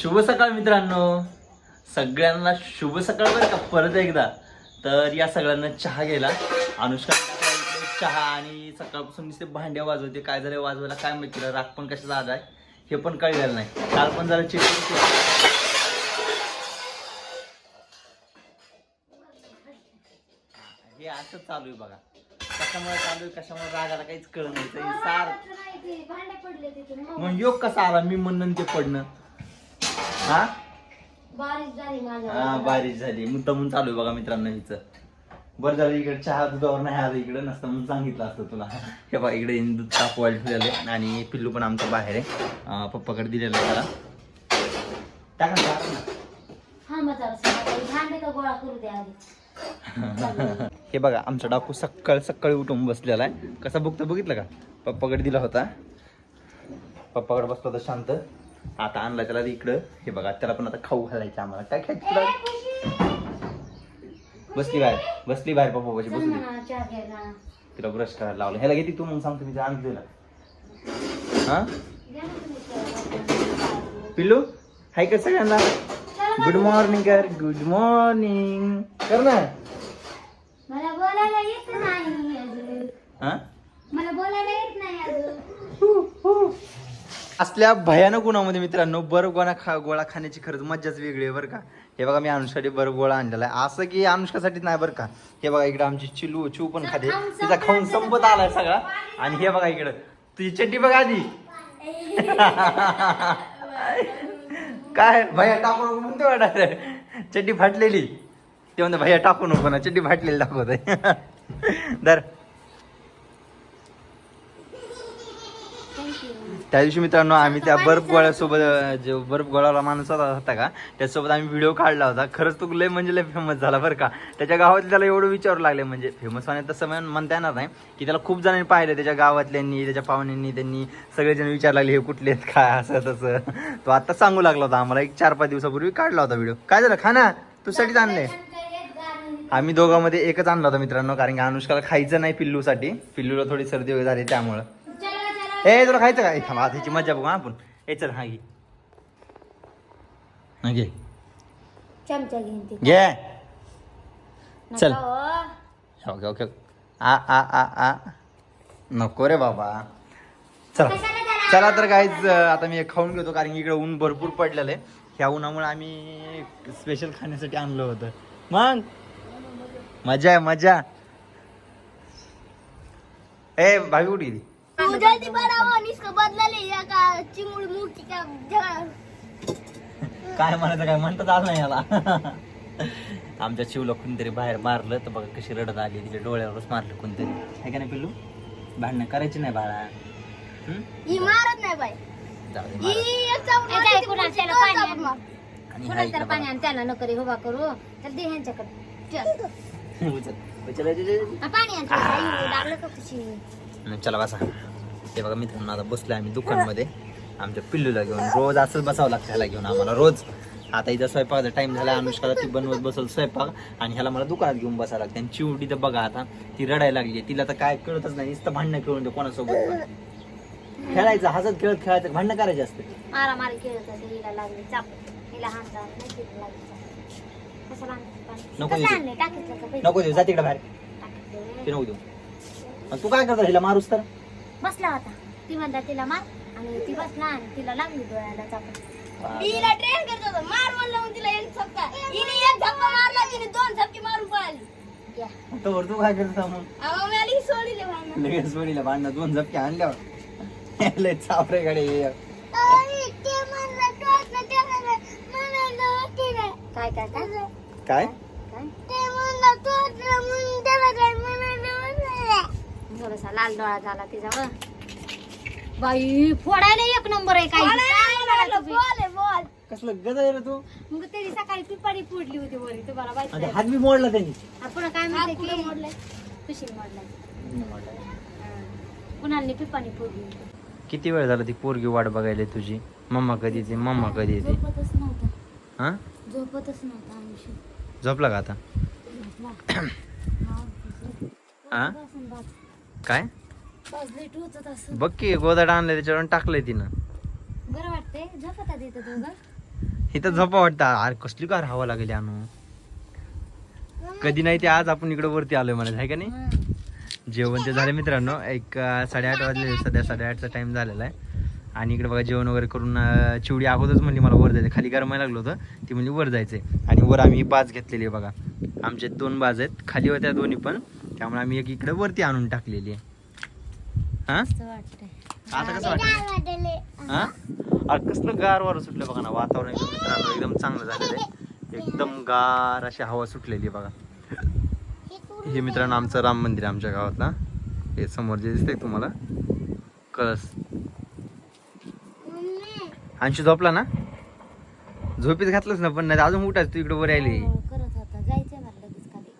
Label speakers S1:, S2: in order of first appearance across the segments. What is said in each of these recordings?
S1: शुभ सकाळ मित्रांनो. सगळ्यांना शुभ सकाळ बरं का? परत एकदा. तर या सगळ्यांना चहा गेला. अनुष्का चहा आणि सकाळपासून नुसते भांड्या वाजवते. काय झालं वाजवायला काय माहिती राग पण कशाचा आला आहे? हे पण कळलेलं नाही. काल पण जरा चेक हे असं चालू आहे बघा. कशामुळे चालू कशामुळे रागाला काहीच कळत नाही. तर सार
S2: भांडे पडले तिथे
S1: मग. योग कसा आला? मी म्हणून ते पडणं. हा?
S2: बारीक झाली माझ्या
S1: हा बारिश झाली. मुद्दामून चालू आहे बघा मित्रांनो हिचं. बरं झालं इकडे चहा दुधावर नाही आलं इकडे नसतं म्हणून सांगितलं असतं तुला. हे बघा इकडे दूध तापवायला ठेवलेलं आहे आणि पिल्लू पण आमचं बाहेर आहे. अं, पप्पाकडे दिलेलं आहे त्याला. टाका ना, टाका ना.
S2: हा मजा भांडे का गोळा करू दे आधी.
S1: हे बघा आमचा डाकू सकाळ सकाळी उठून बसलेला आहे. कसा बघतो बघितलं का? पप्पाकडे दिला होता. पप्पाकडे बसला होता शांत. आता आणला त्याला इकडं. हे बघा त्याला पण आता खाऊ घालायचं आम्हाला. काय खायचं बसली बाहेर. बसली बाहेर पप्पा पाशी बसली तिला ब्रश करायला लावलं. ह्याला घेते तू मग सांगतो मी. आणून दिला हा? पिल्लू? हाय का सगळ्यांना? गुड मॉर्निंग कर गुड मॉर्निंग कर ना
S2: मला बोलायला येत नाही अजून.
S1: हा?
S2: मला बोलायला येत नाही अजून.
S1: असल्या भयानक उन्हामध्ये मित्रांनो बर्फ गोळा खा गोळा खाण्याची खरंच मज्जाच वेगळी आहे बरं का? हे बघा मी अनुष्कासाठी बर्फ गोळा आणलेला आहे. असं की अनुष्कासाठीच नाही बरं का? हे बघा इकडे आमची चिलू चिव पण खाते. तिचा खाऊन संपत आलाय सगळा. आणि हे बघा इकडं. तुझी चड्डी बघा आधी. काय? भैया टाकू नको म्हणतो वाटायला चड्डी फाटलेली. ते म्हणते भैया टाकू नको ना चड्डी फाटलेली दाखवत आहे दर त्या दिवशी मित्रांनो आम्ही त्या बर्फ गोळ्यासोबत जो बर्फ गोळाला माणूस होता होता का? त्याच्यासोबत आम्ही व्हिडिओ काढला होता. खरंच तो लय म्हणजे लय फेमस झाला बरं का. त्याच्या गावात त्याला एवढं विचारू लागले म्हणजे फेमस होण्यात तसं म्हणता येणार नाही की त्याला खूप जणांनी पाहिलं त्याच्या गावातल्यांनी त्याच्या पाहुण्यांनी त्यांनी सगळेजण विचार लागले हे कुठले आहेत काय? असं तसं. तो आता सांगू लागला होता आम्हाला एक चार पाच दिवसापूर्वी काढला होता व्हिडिओ काय झालं? खा ना. तुझ्यासाठीच आणलंय. आम्ही दोघांमध्ये एकच आणला होता मित्रांनो कारण की अनुष्काला खायचं नाही पिल्लूसाठी. पिल्लूला थोडी सर्दी वगैरे झाली त्यामुळं. ए तुला खायचं का? ए, थांब ह्याची मजा बघू हा आपण. ए चल हा घे. हा, घे.
S2: चमचा घेईन ती
S1: घे. चल.
S2: नका हो.
S1: ओके ओके आ आ आ आ. नको रे बाबा. चला. चला तर काहीच आता मी हे खाऊन घेतो कारण की इकडे ऊन भरपूर पडलेलं आहे. ह्या उन्हामुळे आम्ही स्पेशल खाण्यासाठी आणलं होतं. मग? मजा आहे मजा. ए भाभी कुठे गेली?
S2: जल्दी बनाओ और इसको बदला ले या का चिंगुड़ी का जगह
S1: काय म्हणायचं काय म्हणतात आलं नाही याला आमच्या शिवला कोणतरी बाहेर मारलं तर बघा कशी रडत आली तिच्या डोळ्यावरच मारलं कोणतरी आहे का नाही पिल्लू भांडणं करायची नाही बाळा?
S2: ही मारत नाही बाई
S1: जाऊ दे,
S2: ही
S1: मारा.
S2: एक चावून मारते, ती पुढची दोन चावून मार.
S1: आणि हा इकडं बघा.
S2: त्याला करू तर दे ह्यांच्याकडे चल
S1: उचल. उचल, उचल, उचल.
S2: हा, पाणी लागलं का कशी
S1: चला बसा ते बघा मित्रांनो आता बसलोय आम्ही दुकानमध्ये आमच्या पिल्लूला घेऊन रोज असंच बसावं लागतं ह्याला घेऊन आम्हाला रोज आता इथं स्वयंपाकाचा टाइम झाला अनुष्काला ती बनवत बसल स्वयंपाक आणि ह्याला मला दुकानात घेऊन बसावं लागतं आणि चिवडी तर बघा आता ती रडायला लागली तिला तर काय कळतच नाही नुसतं भांडणं खेळून दे कोणासोबत पण खेळायचं हसत खेळत खेळायचं भांडणं करायचे असते
S2: मारा मारी खेळत होते हिला लागली चाप हिला हाणता नाही तिला लागली चाप. कसं बांधलं पाणी?
S1: नको
S2: कसं
S1: देऊ.
S2: आणलंय? टाकीतलं का बाई?
S1: नको देऊ जा तिकडे बाहेर
S2: टाकीतलं.
S1: ते नको देऊ आणि तू काय करता हिला मारूस तर
S2: बसला होता. ती म्हणता तिला मार. आणि ती बसला आणि तिला लागली डोळ्याला चाप
S1: वा.
S2: तिला ट्रेन करत होतो. मार म्हणलं मग तिला एक झपका. हिने एक झपका मारला तिने दोन झपकी मारून पळाली या.
S1: तोवर तू काय करता मग?
S2: अहो, मी आली सोडली भांडण.
S1: लगेच सोडीला भांडणं. दोन झपके आणल्यावर. लय चापरे गाडी
S2: काय? काय? काय?
S1: काय
S2: काय थोडासा लाल डोळा झाला तिचा बाई फोडायला एक नंबर आहे काय
S1: कसलं गज आहे रे तू?
S2: मग त्याची सकाळी पिपाडी फोडली होती वरी तुम्हाला माहीत
S1: आणि हात बी मोडला त्यांनी.
S2: आपण काय म्हणते की? मोडलाय? कुशील मोडलाय. कुणाला पिपाणी फोडली
S1: किती वेळ झाला ती पोरगी वाट बघायला तुझी? मम्मा कधी येते मम्मा कधी येते?
S2: झोपतच नव्हता.
S1: हा?
S2: झोपतच नव्हता आयुष्य
S1: झोपला का आता.
S2: हा,
S1: हा
S2: झोपत असेल बाप.
S1: काय?
S2: असं
S1: बघ की गोदाड आणलं त्याच्यावर टाकलंय तिनं.
S2: बरं वाटतंय. झोपतात इथं दोघं.
S1: इथं झोपा वाटतं. अरे कसली कार हवा लागली आणू कधी नाही ते आज आपण इकडे वरती आलोय मला आहे का नाही. जेवण ते झालं मित्रांनो. एक अं, साडेआठ वाजले सध्या साडेआठचा टाइम झालेला आहे. आणि इकडे बघा जेवण वगैरे करून अं, चिवडी अगोदरच म्हणली मला वर जायचं खाली गरमायला लागलं होतं. ती म्हणली वर जायचंय. आणि वर आम्ही बाज घेतलेली आहे बघा. आमचे दोन बाज आहेत. खाली होत्या दोन्ही पण. त्यामुळे आम्ही एक इकडे वरती आणून टाकलेली आहे. हा? आता कसं वाटतं हा? अरे कसलं गार वारं सुटलं बघा ना वातावरण एकदम मित्रांनो एकदम चांगलं झालेलं आहे. एकदम गार अशी हवा सुटलेली आहे बघा. हे मित्रांनो आमचं राम मंदिर आहे आमच्या गावात ना हे समोर जे दिसतंय तुम्हाला कळस. अंशू झोपला ना? झोपीत घातलंच ना पण नाही अजून उठाच तू इकडे वर आली
S2: हो, करत होता जायचं मला लगेच खाली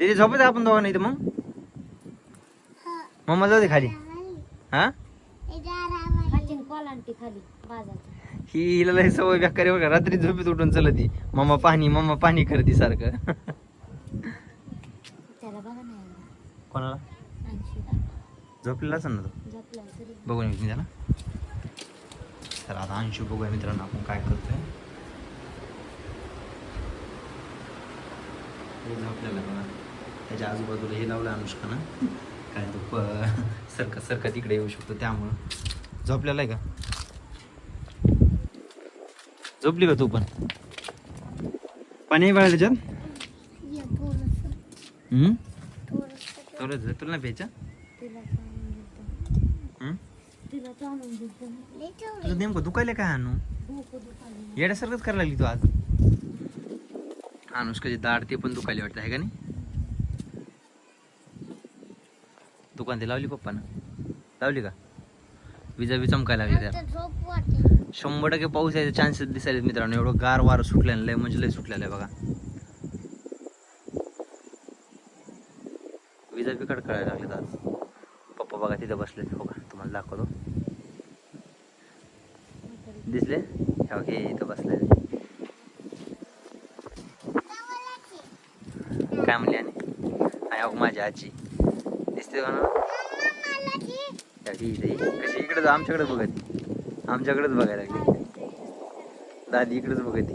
S1: तिथे झोपायचं आपण दोघं नाही तर मग? मम्मा जाऊ दे खाली. हा?
S2: खाचीन
S1: ही हिला लय सवय बेकार आहे बघा. रात्री झोपेत उठून चलती मम्मा पाणी मम्मा पाणी करते सारखं. कोणाला?
S2: ऐंशीला.
S1: झोपलेला असेल ना तो?
S2: झोपला
S1: बघून मी त्याला तर आता अंशू बघूया मित्रांनो आपण काय करतोय. हे बघा. त्याच्या आजूबाजूला हे लावलं अनुष्कानं. काय तो प सरकत सरकत इकडे येऊ शकतो त्यामुळं. झोपलेला आहे का? झोपली का तू पण? पाणी बाळा त्याच्यात? तुला नाही प्यायचं?
S2: तिला
S1: नेमकं दुखायला काय आणू. येण्यासारखंच करायला लागली तू आज. अनुष्काची दाढ ते पण दुखायला वाटतं आहे का नाही? दुकान ते लावली पप्पानं. लावली का? विजा बी चमकायला लागली त्या शंभर टक्के पाऊस यायचे चान्सेस दिसायले मित्रांनो. एवढं गार वारं सुटलेलं लय म्हणजे लय सुटलेलं आहे बघा. विजा बी कडकडायला लागलेत आज. पप्पा बघा तिथं बसले बघा तुम्हाला दाखवतो. दिसले? हे हे इथं बसले काय म्हणले आणि? माझी आजी. दिसते का ना? कशी इकडे आमच्याकडे बघत आमच्याकडेच बघायला लागली. दादी इकडेच बघत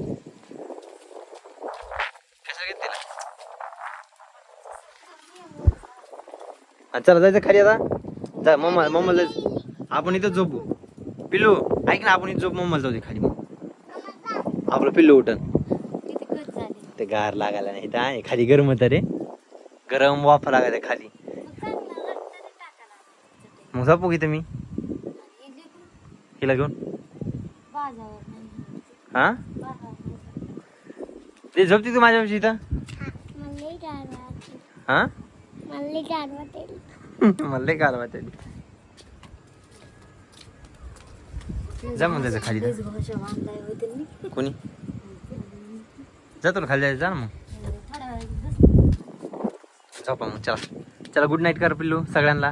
S1: कसं घेत तिला? चला जायचं खाली आता. जा मम्मा मम्मा जायचं आपण इथं झोपू. पिल्लू ऐक ना आपण इथं झोप मम्मा जाऊ दे खाली मग. आपलं पिल्लू उठन.
S2: किती कट झाली.
S1: ते गार लागायला नाही इथं आहे. खाली गरम होतं रे. गरम वाफा लागायचं खाली
S2: मग चांगलं वाटतं ते टाकायला.
S1: मग झोपू इथं मी
S2: हे लेकरू
S1: हिला घेऊन. हा. ते झोपते तू माझ्यापाशी इथं हा मला लय वाटेल जा मग त्याचं खाली. कोणी जातो ना खाली जायचं जा ना मग. झोपा मग चला चला गुड नाईट कर पिल्लू सगळ्यांना